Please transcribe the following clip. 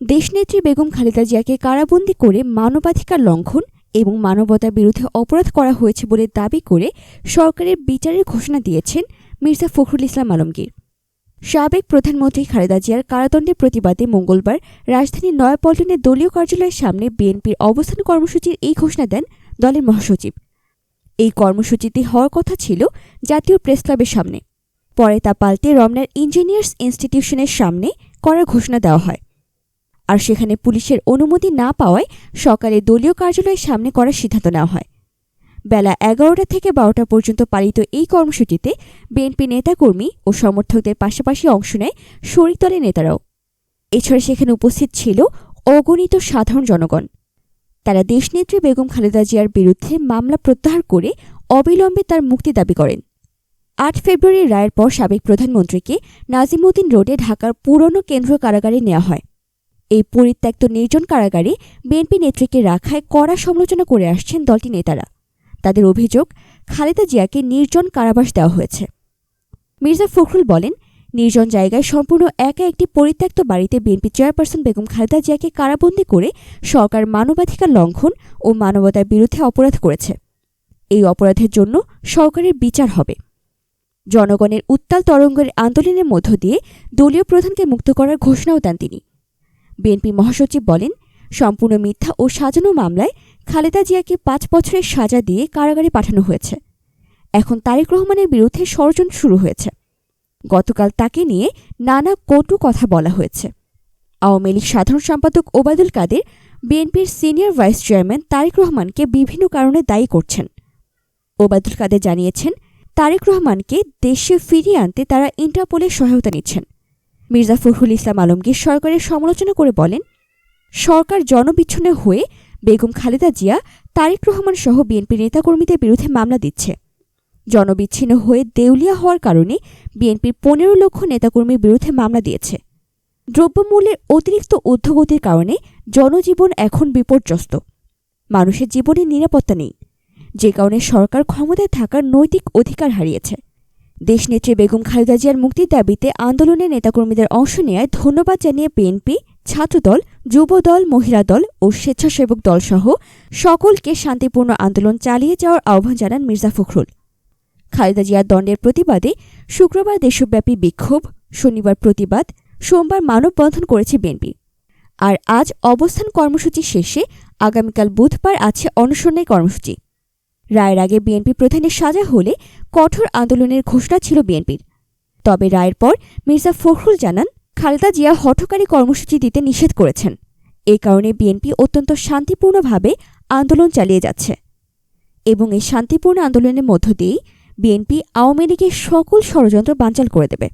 দেশনেত্রী বেগম খালেদা জিয়াকে কারাবন্দী করে মানবাধিকার লঙ্ঘন এবং মানবতার বিরুদ্ধে অপরাধ করা হয়েছে বলে দাবি করে সরকারের বিচারের ঘোষণা দিয়েছেন মির্জা ফখরুল ইসলাম আলমগীর। সাবেক প্রধানমন্ত্রী খালেদা জিয়ার কারাদণ্ডের প্রতিবাদে মঙ্গলবার রাজধানীর নয়াপল্টনের দলীয় কার্যালয়ের সামনে বিএনপির অবস্থান কর্মসূচির এই ঘোষণা দেন দলের মহাসচিব। এই কর্মসূচিটি হওয়ার কথা ছিল জাতীয় প্রেস ক্লাবের সামনে। পরে তা পাল্টে রমনার ইঞ্জিনিয়ার্স ইনস্টিটিউশনের সামনে করার ঘোষণা দেওয়া হয়। আর সেখানে পুলিশের অনুমতি না পাওয়ায় সকালে দলীয় কার্যালয়ের সামনে করার সিদ্ধান্ত নেওয়া হয়। বেলা এগারোটা থেকে বারোটা পর্যন্ত পালিত এই কর্মসূচিতে বিএনপি নেতাকর্মী ও সমর্থকদের পাশাপাশি অংশ নেয় শরিক দলের নেতারাও। এছাড়া সেখানে উপস্থিত ছিল অগণিত সাধারণ জনগণ। তারা দেশনেত্রী বেগম খালেদা জিয়ার বিরুদ্ধে মামলা প্রত্যাহার করে অবিলম্বে তার মুক্তি দাবি করেন। আট ফেব্রুয়ারি রায়ের পর সাবেক প্রধানমন্ত্রীকে নাজিমুদ্দিন রোডে ঢাকার পুরনো কেন্দ্রীয় কারাগারে নেওয়া হয়। এই পরিত্যক্ত নির্জন কারাগারে বিএনপি নেত্রীকে রাখায় কড়া সমালোচনা করে আসছেন দলটি নেতারা। তাদের অভিযোগ, খালেদা জিয়াকে নির্জন কারাবাস দেওয়া হয়েছে। মির্জা ফখরুল বলেন, নির্জন জায়গায় সম্পূর্ণ একা একটি পরিত্যক্ত বাড়িতে বিএনপি চেয়ারপারসন বেগম খালেদা জিয়াকে কারাবন্দী করে সরকার মানবাধিকার লঙ্ঘন ও মানবতার বিরুদ্ধে অপরাধ করেছে। এই অপরাধের জন্য সরকারের বিচার হবে। জনগণের উত্তাল তরঙ্গের আন্দোলনের মধ্য দিয়ে দলীয় প্রধানকে মুক্ত করার ঘোষণাও দেন তিনি। বিএনপি মহাসচিব বলেন, সম্পূর্ণ মিথ্যা ও সাজানো মামলায় খালেদা জিয়াকে পাঁচ বছরের সাজা দিয়ে কারাগারে পাঠানো হয়েছে। এখন তারেক রহমানের বিরুদ্ধে ষড়যন্ত্র শুরু হয়েছে। গতকাল তাকে নিয়ে নানা কটু কথা বলা হয়েছে। আওয়ামী লীগ সাধারণ সম্পাদক ওবায়দুল কাদের, বিএনপির সিনিয়র ভাইস চেয়ারম্যান তারেক রহমানকে বিভিন্ন কারণে দায়ী করছেন। ওবায়দুল কাদের জানিয়েছেন, তারেক রহমানকে দেশে ফিরিয়ে আনতে তারা ইন্টারপোলের সহায়তা নিচ্ছেন। মির্জা ফখরুল ইসলাম আলমগীর সরকারের সমালোচনা করে বলেন, সরকার জনবিচ্ছন্ন হয়ে বেগম খালেদা জিয়া, তারেক রহমান সহ বিএনপি নেতাকর্মীদের বিরুদ্ধে মামলা দিচ্ছে। জনবিচ্ছিন্ন হয়ে দেউলিয়া হওয়ার কারণে বিএনপির পনেরো লক্ষ নেতাকর্মীর বিরুদ্ধে মামলা দিয়েছে। দ্রব্যমূল্যের অতিরিক্ত ঊর্ধ্বগতির কারণে জনজীবন এখন বিপর্যস্ত। মানুষের জীবনে নিরাপত্তা নেই। যে কারণে সরকার ক্ষমতায় থাকার নৈতিক অধিকার হারিয়েছে। দেশনেত্রী বেগম খালেদা জিয়ার মুক্তির দাবিতে আন্দোলনের নেতাকর্মীদের অংশ নেয় ধন্যবাদ জানিয়ে বিএনপি, ছাত্রদল, যুবদল মহিলা দল ও স্বেচ্ছাসেবক দলসহ সকলকে শান্তিপূর্ণ আন্দোলন চালিয়ে যাওয়ার আহ্বান জানান মির্জা ফখরুল। খালেদা জিয়ার দণ্ডের প্রতিবাদে শুক্রবার দেশব্যাপী বিক্ষোভ, শনিবার প্রতিবাদ, সোমবার মানববন্ধন করেছে বিএনপি। আর আজ অবস্থান কর্মসূচি শেষে আগামীকাল বুধবার আছে অনশনের কর্মসূচি। রায়ের আগে বিএনপি প্রধানের সাজা হলে কঠোর আন্দোলনের ঘোষণা ছিল বিএনপির। তবে রায়ের পর মির্জা ফখরুল জানান, খালেদা জিয়া হঠকারী কর্মসূচি দিতে নিষেধ করেছেন। এ কারণে বিএনপি অত্যন্ত শান্তিপূর্ণভাবে আন্দোলন চালিয়ে যাচ্ছে। এবং এই শান্তিপূর্ণ আন্দোলনের মধ্য দিয়েই বিএনপি আওয়ামী লীগের সকল ষড়যন্ত্র বানচাল করে দেবে।